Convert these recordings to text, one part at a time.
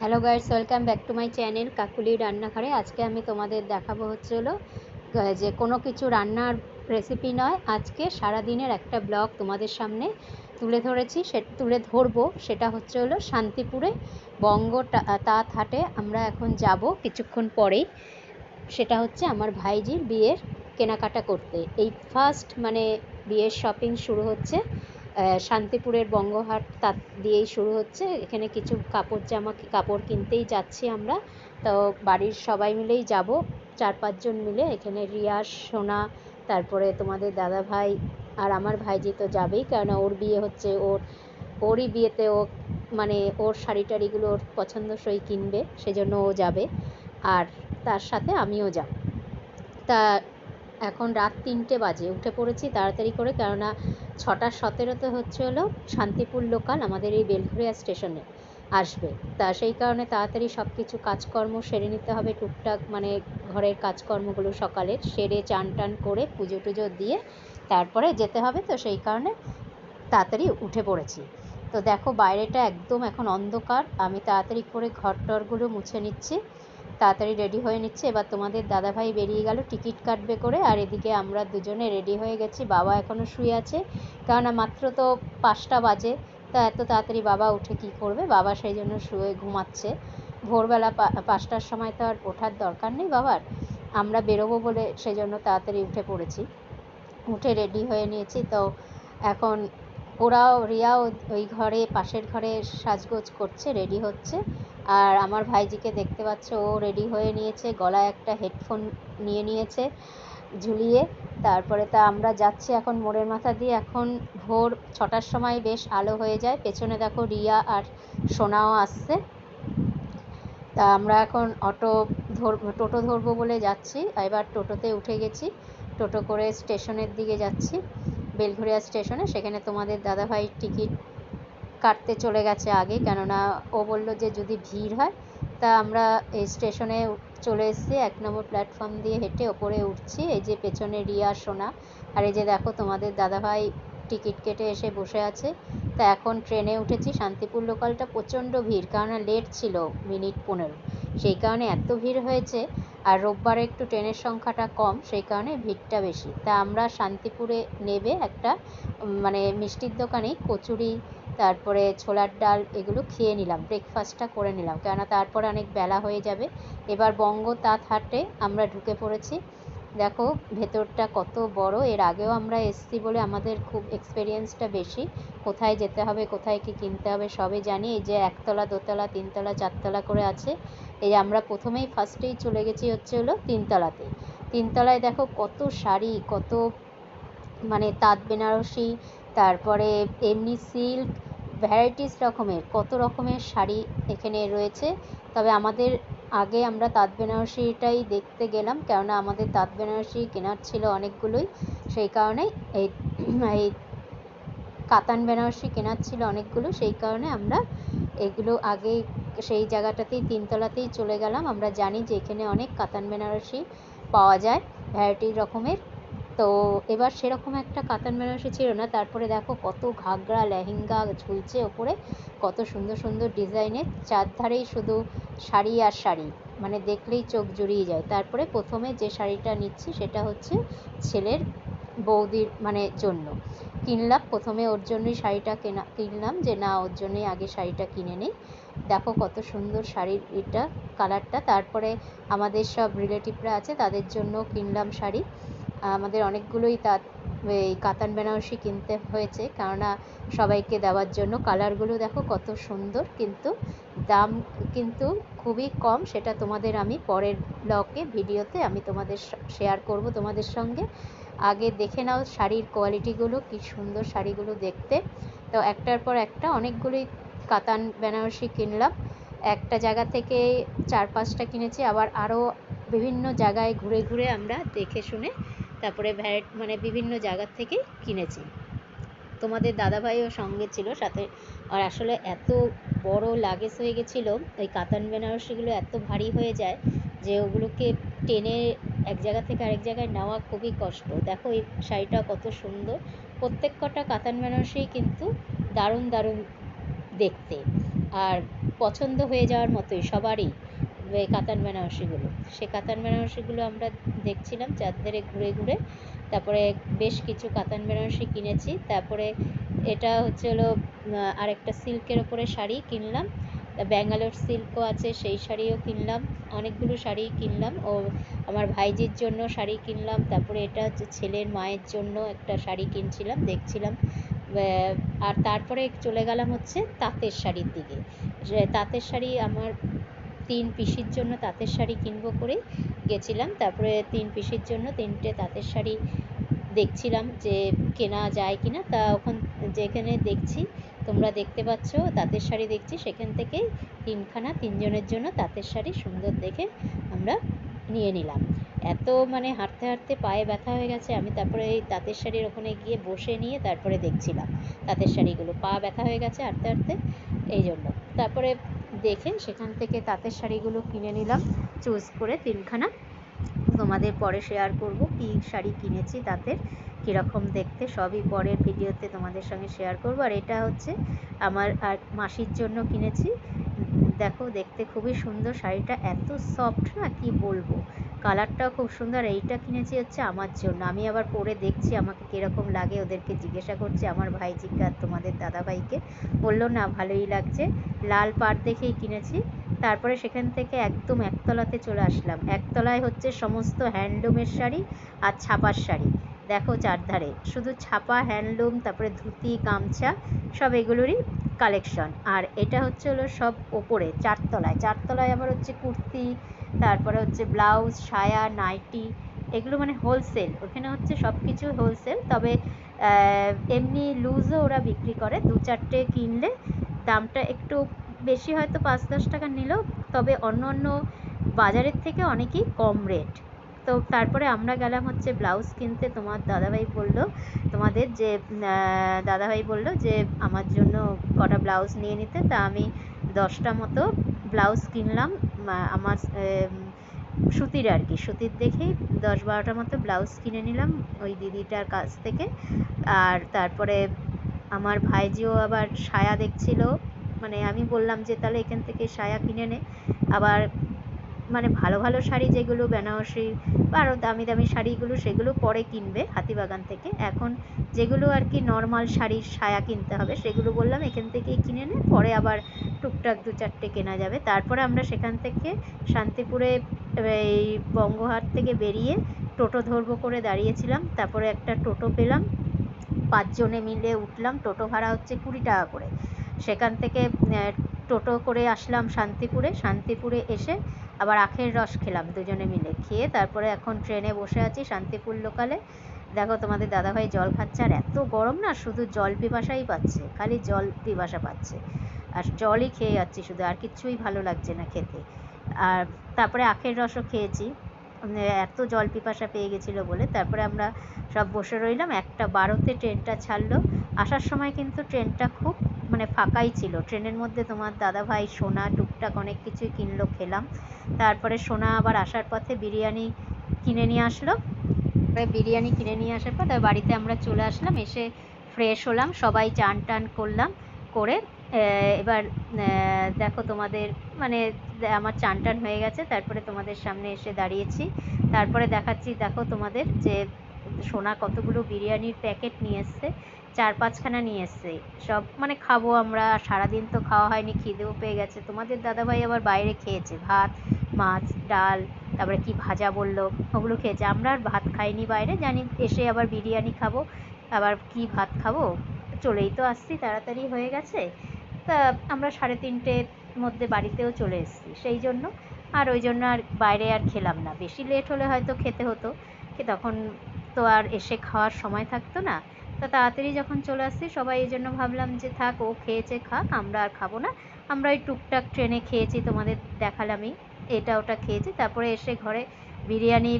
Hello guys welcome back to my channel Kakuli রান্নাঘরে আজকে আমি তোমাদের দেখাবো হচ্ছে হলো যে কোনো কিছু রান্নার রেসিপি নয়, আজকে সারা দিনের একটা ব্লগ তোমাদের সামনে তুলে ধরেছি, সে, তুলে ধরবো। সেটা হচ্ছে হলো শান্তিপুরে বঙ্গ তাঁত হাটে আমরা এখন যাব কিছুক্ষণ পরেই। সেটা হচ্ছে আমার ভাইজির বিয়ের কেনাকাটা করতে। এই ফার্স্ট মানে বিয়ের শপিং শুরু হচ্ছে। শান্তিপুরের বঙ্গহাট তার দিয়েই শুরু হচ্ছে। এখানে কিছু কাপড় জামা, কাপড় কিনতেই যাচ্ছি আমরা। তো বাড়ির সবাই মিলেই যাব, চার পাঁচজন মিলে। এখানে রিয়া, সোনা, তারপরে তোমাদের দাদা ভাই আর আমার ভাইজি তো যাবেই কারণ ওর বিয়ে হচ্ছে, ওর, ওরই বিয়েতে ও মানে ওর শাড়ি টাড়িগুলো ওর পছন্দসই কিনবে, সেজন্য ও যাবে। আর তার সাথে আমিও যাব। তা এখন রাত তিনটে বাজে, উঠে পড়েছি তাড়াতাড়ি করে, কেননা ছটা সতেরোতে হচ্ছে হলো শান্তিপুর লোকাল আমাদের এই বেলঘরিয়া স্টেশনে আসবে। তা সেই কারণে তাড়াতাড়ি সব কিছু কাজকর্ম সেরে নিতে হবে, টুকটাক মানে ঘরের কাজকর্মগুলো সকালের সেরে চান টান করে পুজো টুজো দিয়ে তারপরে যেতে হবে, তো সেই কারণে তাড়াতাড়ি উঠে পড়েছি। তো দেখো বাইরেটা একদম এখন অন্ধকার, আমি তাড়াতাড়ি করে ঘর টরগুলো মুছে নিচ্ছি। তাড়াতাড়ি রেডি হয়ে নিচ্ছে। এবার তোমাদের দাদাভাই বেরিয়ে গেল, টিকিট কাটবে করে। আর এদিকে আমরা দুজনে রেডি হয়ে গেছি। বাবা এখনও শুয়ে আছে। কেননা মাত্র তো পাঁচটা বাজে। তা এত তাড়াতাড়ি বাবা উঠে কি করবে? বাবা সেই জন্য শুয়ে ঘুমাচ্ছে। ভোরবেলা পাঁচটার সময় তো আর ওঠার দরকার নেই বাবার। আমরা বেরোবো বলে সেই জন্য তাড়াতাড়ি উঠে পড়েছি। উঠে রেডি হয়ে নিয়েছি। তো এখন ওরাও, রিয়াও ওই ঘরে, পাশের ঘরে সাজগোজ করছে, রেডি হচ্ছে। আর আমার ভাইজিকে দেখতে পাচ্ছ, ও রেডি হয়ে নিয়েছে, গলায় একটা হেডফোন নিয়ে নিয়েছে, ঝুলিয়ে। তারপরে তা আমরা যাচ্ছি এখন মোড়ের মাথা দিয়ে। এখন ভোর ছটার সময় বেশ আলো হয়ে যায়। পেছনে দেখো রিয়া আর সোনাও আসছে। তা আমরা এখন অটো ধর, টোটো ধরবো বলে যাচ্ছি। এবার টোটোতে উঠে গেছি। টোটো করে স্টেশনের দিকে যাচ্ছি। বেলঘরিয়া স্টেশনে। সেখানে তোমাদের দাদাভাই টিকিট কাটতে চলে গেছে আগে, কেননা ও বলল যে যদি ভিড় হয়, তা আমরা এই স্টেশনে চলে এসেছি, এক নম্বর প্ল্যাটফর্ম দিয়ে হেঁটে ওপরে উঠছি, এই যে পেছনে রিয়া সোনা, আর এই যে দেখো তোমাদের দাদাভাই টিকিট কেটে এসে বসে আছে, তা এখন ট্রেনে উঠেছি, শান্তিপুর লোকালটা প্রচণ্ড ভিড়, কেননা লেট ছিল, মিনিট পনেরো, সেই কারণে এত ভিড় হয়েছে আর রোববারে একটু ট্রেনের সংখ্যাটা কম, সেই কারণে ভিড়টা বেশি। তা আমরা শান্তিপুরে নেবে একটা মানে মিষ্টির দোকানেই কচুরি, তারপরে ছোলার ডাল এগুলো খেয়ে নিলাম ব্রেকফাস্টটা করে নিলাম। কেননা তারপরে অনেক বেলা হয়ে যাবে। এবার বঙ্গ তাঁত হাটে আমরা ঢুকে পড়েছি। দেখো, ভেতরটা কত বড়। এর আগেও আমরা এসছি বলে আমাদের খুব এক্সপিরিয়েন্সটা বেশি। কোথায় যেতে হবে, কোথায় কি কিনতে হবে সবই জানি। এই যে একতলা, দোতলা, তিনতলা, চারতলা করে আছে। এই আমরা প্রথমেই ফার্স্টেই চলে গেছি হচ্ছে হলো তিনতলাতে। তিনতলায় দেখো কত শাড়ি, কত মানে তাঁত বেনারসি, তারপরে এমনি সিল্ক ভ্যারাইটিস রকমের, কত রকমের শাড়ি এখানে রয়েছে। তবে আমাদের আগে আমরা তাঁত বেনারসিটাই দেখতে গেলাম, কেননা আমাদের তাঁত বেনারসি কেনার ছিল অনেকগুলোই। সেই কারণেই এই এই কাতান বেনারসি কেনার ছিল অনেকগুলো। সেই কারণে আমরা এগুলো আগে সেই জায়গাটাতেই, তিনতলাতেই চলে গেলাম। আমরা জানি যে এখানে অনেক কাতান বেনারসি পাওয়া যায় ভ্যারাইটি রকমের। তো এবার সেরকম একটা কাতান বেনারসি ছিল না। তারপরে দেখো কত ঘাগরা, লেহেঙ্গা ঝুলছে ওপরে, কত সুন্দর সুন্দর ডিজাইনের চারধারেই শুধু শাড়ি আর শাড়ি মানে দেখলেই চোখ জুড়িয়ে যায়। তারপরে প্রথমে যে শাড়িটা নিচ্ছি সেটা হচ্ছে ছেলের বৌদির মানে জন্য। কিনলাম, প্রথমে ওর জন্যই শাড়িটা কেনা, কিনলাম যে না, ওর জন্যই আগে শাড়িটা কিনে নিই। দেখো কত সুন্দর শাড়ির এটা কালারটা তারপরে আমাদের সব রিলেটিভরা আছে, তাদের জন্য কিনলাম শাড়ি। আমাদের অনেকগুলোই তাঁত এই কাতান বেনারসি কিনতে হয়েছে। কেননা সবাইকে দেওয়ার জন্য কালারগুলো দেখো কত সুন্দর, কিন্তু দাম কিন্তু খুবই কম। সেটা তোমাদের আমি পরের ব্লগে, ভিডিওতে আমি তোমাদের শেয়ার করব তোমাদের সঙ্গে। আগে দেখে নাও শাড়ির কোয়ালিটিগুলো কি সুন্দর শাড়িগুলো দেখতে। তো একটার পর একটা অনেকগুলোই কাতান বেনারসি কিনলাম। একটা জায়গা থেকে চার পাঁচটা কিনেছি। আবার আরও বিভিন্ন জায়গায় ঘুরে ঘুরে আমরা দেখে শুনে তারপরে ভ্যারাইট মানে বিভিন্ন জায়গার থেকে কিনেছি। তোমাদের দাদাভাইও সঙ্গে ছিল সাথে। আর আসলে এত বড় লাগেজ হয়ে গেছিল, ওই কাতান বেনারসিগুলো এত ভারী হয়ে যায় যে ওগুলোকে টেনে এক জায়গা থেকে আরেক জায়গায় নেওয়া খুবই কষ্ট। দেখো এই শাড়িটা কত সুন্দর। প্রত্যেক কটা কাতান বেনারসি কিন্তু দারুণ দারুণ দেখতে। আর পছন্দ হয়ে যাওয়ার মতোই সবারই। এই কাতান বেনারসিগুলো। সে কাতান বেনারসিগুলো আমরা দেখছিলাম, চারধারে ঘুরে ঘুরে। তারপরে বেশ কিছু কাতান বেনারসি কিনেছি। তারপরে এটা হচ্ছে হলো আরেকটা সিল্কের ওপরে শাড়ি কিনলাম। ব্যাঙ্গালোর সিল্কও আছে, সেই শাড়িও কিনলাম। অনেকগুলো শাড়ি কিনলাম। ও আমার ভাইজির জন্য শাড়ি কিনলাম। তারপরে এটা হচ্ছে ছেলের মায়ের জন্য একটা শাড়ি কিনছিলাম, দেখছিলাম। আর তারপরে চলে গেলাম হচ্ছে তাঁতের শাড়ির দিকে। তাঁতের শাড়ি আমার তিন পিসির জন্য তাঁতের শাড়ি কিনবো করে গেছিলাম। তারপরে তিন পিসির জন্য তিনটে তাঁতের শাড়ি দেখছিলাম যে কেনা যায় কি না তা ওখান যেখানে দেখছি, তোমরা দেখতে পাচ্ছ, তাঁতের শাড়ি দেখছি। সেখান থেকে তিনখানা তিনজনের জন্য তাঁতের শাড়ি সুন্দর দেখে আমরা নিয়ে নিলাম। এত মানে হাঁটতে হাঁটতে পায়ে ব্যথা হয়ে গেছে। আমি তারপরে এই তাঁতের শাড়ির ওখানে গিয়ে বসে নিয়ে তারপরে দেখছিলাম তাঁতের শাড়িগুলো। পা ব্যথা হয়ে গেছে হাঁটতে হাঁটতে, এই জন্য। তারপরে দেখে সেখান থেকে তাঁতের শাড়িগুলো কিনে নিলাম। চুজ করে তিনখানা। তোমাদের পরে শেয়ার করব কী শাড়ি কিনেছি তাঁতের, কীরকম দেখতে, সবই পরের ভিডিওতে তোমাদের সঙ্গে শেয়ার করব। আর এটা হচ্ছে আমার আর মাসির জন্য কিনেছি। দেখো, দেখতে খুবই সুন্দর, শাড়িটা এত সফট না, কি বলব? কালারটাও খুব সুন্দর, এইটা কিনেছি হচ্ছে আমার জন্য। আমি আবার পরে দেখছি আমাকে কীরকম লাগে, ওদেরকে জিজ্ঞাসা করছি, আমার ভাইজিকে আর তোমাদের দাদাভাইকে। বলল, না, ভালোই লাগছে। লাল পাড় দেখেই কিনেছি। তারপরে সেখান থেকে একদম একতলাতে চলে আসলাম। একতলায় হচ্ছে সমস্ত হ্যান্ডলুমের শাড়ি আর ছাপার শাড়ি। দেখো চারধারে। শুধু ছাপা, হ্যান্ডলুম, তারপরে ধুতি, গামছা, সব এগুলোরই কালেকশন। আর এটা হচ্ছে হলো সব ওপরে, চারতলায়। চারতলায় আবার হচ্ছে কুর্তি তারপরে হচ্ছে ব্লাউজ, সায়া, নাইটি, এগুলো মানে হোলসেল ওখানে হচ্ছে সব কিছু হোলসেল তবে এমনি লুজও ওরা বিক্রি করে, দু চারটে কিনলে দামটা একটু বেশি হয়তো পাঁচ দশ টাকা নিল তবে অন্য অন্য বাজারের থেকে অনেকই কম রেট তো তারপরে আমরা গেলাম হচ্ছে ব্লাউজ কিনতে, তোমার দাদাভাই বলল, তোমাদের যে দাদাভাই বলল যে, আমার জন্য কটা ব্লাউজ নিয়ে নিতে, তা আমি দশটা মতো ব্লাউজ কিনলাম আমার সুতির আর কি। সুতির দেখেই দশ বারোটার মতো ব্লাউজ কিনে নিলাম ওই দিদিটার কাছ থেকে। আর তারপরে আমার ভাইজিও আবার সায়া দেখছিল। মানে আমি বললাম যে, তাহলে এখান থেকে সায়া কিনে নে। আবার মানে ভালো ভালো শাড়ি যেগুলো বেনারসি বা আরও দামি দামি শাড়িগুলো সেগুলো পরে কিনবে হাতিবাগান থেকে। এখন যেগুলো আর কি নর্মাল শাড়ির সায়া কিনতে হবে সেগুলো বললাম, এখান থেকেই কিনে নে, পরে আবার টুকটাক দু চারটে কেনা যাবে। তারপরে আমরা সেখান থেকে শান্তিপুরে, এই বঙ্গহাট থেকে বেরিয়ে টোটো ধরবো করে দাঁড়িয়েছিলাম। তারপরে একটা টোটো পেলাম, পাঁচজনে মিলে উঠলাম, টোটো ভাড়া হচ্ছে কুড়ি টাকা করে। সেখান থেকে টোটো করে আসলাম শান্তিপুরে। শান্তিপুরে এসে আবার আখের রস খেলাম, দুজনে মিলে। খেয়ে তারপরে এখন ট্রেনে বসে আছি শান্তিপুর লোকালে দেখো তোমাদের দাদাভাই জল খাচ্ছে, আর এত গরম না, শুধু জল পিপাসাই পাচ্ছে, খালি জল পিপাসা পাচ্ছে। আর জলই খেয়ে যাচ্ছি শুধু, আর কিচ্ছুই ভালো লাগছে না খেতে। আর তারপরে আখের রসও খেয়েছি। এত জল পিপাসা পেয়ে গেছিল বলে। তারপরে আমরা সব বসে রইলাম, একটা বারোতে ট্রেনটা ছাড়লো। আসার সময় কিন্তু ট্রেনটা খুব মানে ফাঁকাই ছিল। ট্রেনের মধ্যে তোমার দাদাভাই সোনা, টুকটাক অনেক কিছুই কিনলো, খেলাম। তারপরে সোনা আবার আসার পথে বিরিয়ানি কিনে নিয়ে আসলো। বিরিয়ানি কিনে নিয়ে আসার পর বাড়িতে আমরা চলে আসলাম, এসে ফ্রেশ হলাম, সবাই চান টান করলাম, করে এবার দেখো তোমাদের মানে আমার চান টান হয়ে গেছে, তারপরে তোমাদের সামনে এসে দাঁড়িয়েছি। তারপরে দেখাচ্ছি, দেখো তোমাদের যে সোনা কতগুলো বিরিয়ানির প্যাকেট নিয়ে এসছে চার পাঁচখানা নিয়ে এসছে সব মানে খাব আমরা, সারাদিন তো খাওয়া হয়নি, খিদেও পেয়ে গেছে। তোমাদের দাদাভাই আবার বাইরে খেয়েছে, ভাত, মাছ, ডাল, তারপরে কি ভাজা বলল, ওগুলো খেয়েছে। আমরা আর ভাত খাইনি বাইরে, জানি এসে আবার বিরিয়ানি খাব, আবার কি ভাত খাব? চলেই তো আসছি, তাড়াতাড়ি হয়ে গেছে। তা আমরা সাড়ে তিনটের মধ্যে বাড়িতেও চলে এসেছি, সেই জন্য। আর ওই জন্য আর বাইরে আর খেলাম না। বেশি লেট হলে হয়তো খেতে হতো, তখন তো আর এসে খাওয়ার সময় থাকতো না। তা তাড়াতাড়ি যখন চলে আসছি, সবাই এই জন্য ভাবলাম যে থাক, ও খেয়েছে খাক, আমরা আর খাব না। আমরা ওই টুকটাক ট্রেনে খেয়েছি, তোমাদের দেখালামই। এটা ওটা খেয়েছি। তারপরে এসে ঘরে বিরিয়ানি,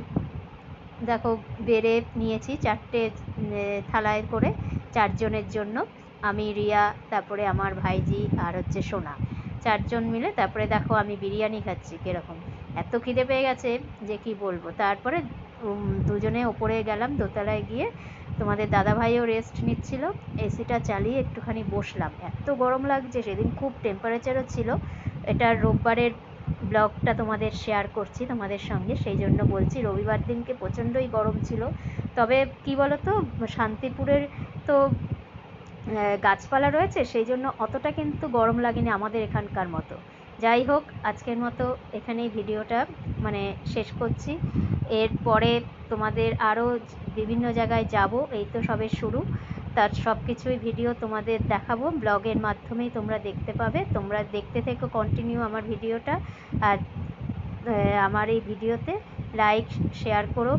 দেখো, বেড়ে নিয়েছি চারটে থালায় করে চারজনের জন্য। আমি, রিয়া, তারপরে আমার ভাইজি আর হচ্ছে সোনা। চারজন মিলে, তারপরে দেখো আমি বিরিয়ানি খাচ্ছি কীরকম। এত খিদে পেয়ে গেছে যে কি বলব। তারপরে দুজনে ওপরে গেলাম, দোতলায় গিয়ে তোমাদের দাদাভাইও রেস্ট নিচ্ছিল। এসিটা চালিয়ে একটুখানি বসলাম। এত গরম লাগছে, সেদিন খুব টেম্পারেচারও ছিল। এটা রোববারের ব্লগটা তোমাদের শেয়ার করছি তোমাদের সঙ্গে, সেই জন্য বলছি রবিবার দিনকে প্রচণ্ডই গরম ছিল। তবে কি বলো তো শান্তিপুরের তো গাছপালা রয়েছে, সেই জন্য অতটা কিন্তু গরম লাগেনি আমাদের এখানকার মতো। যাই হোক, আজকের মতো এখানেই ভিডিওটা মানে শেষ করছি। এরপরে তোমাদের আরও বিভিন্ন জায়গায় যাব, এই তো সবে শুরু। তার সব কিছুই ভিডিও তোমাদের দেখাবো। ব্লগের মাধ্যমেই তোমরা দেখতে পাবে। তোমরা দেখতে থেকো কন্টিনিউ আমার ভিডিওটা। আর আমার এই ভিডিওতে লাইক শেয়ার করো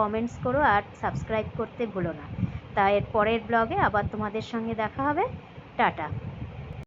কমেন্টস করো, আর সাবস্ক্রাইব করতে ভুলো না। তা এর পরের ব্লগে আবার তোমাদের সঙ্গে দেখা হবে। টাটা।